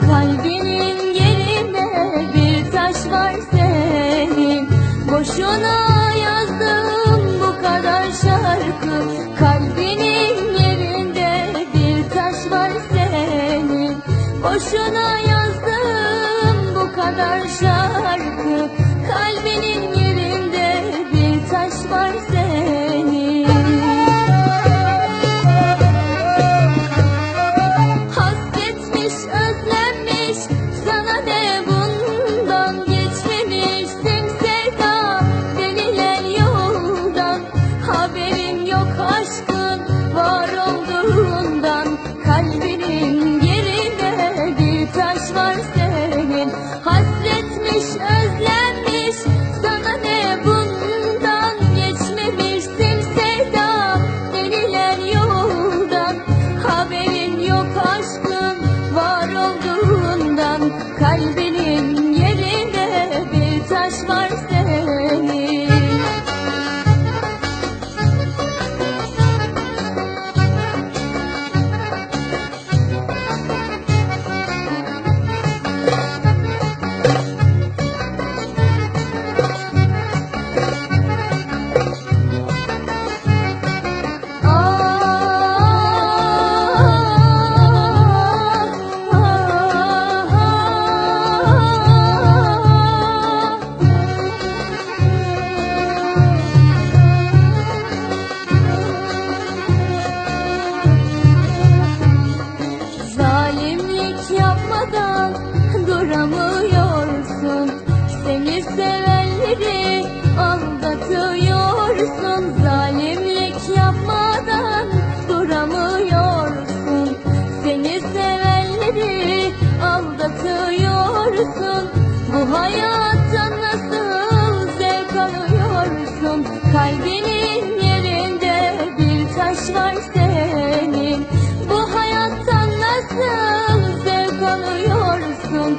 kalbinin yerinde bir taş var senin. Boşuna yazdım bu kadar şarkı Kalbinin yerinde bir taş var senin. Boşuna yazdım bu kadar şarkı Kalbinin sevenleri aldatıyorsun. Zalimlik yapmadan duramıyorsun. Seni sevenleri aldatıyorsun. Bu hayattan nasıl zevk alıyorsun? Kalbinin yerinde bir taş var senin. Bu hayattan nasıl zevk alıyorsun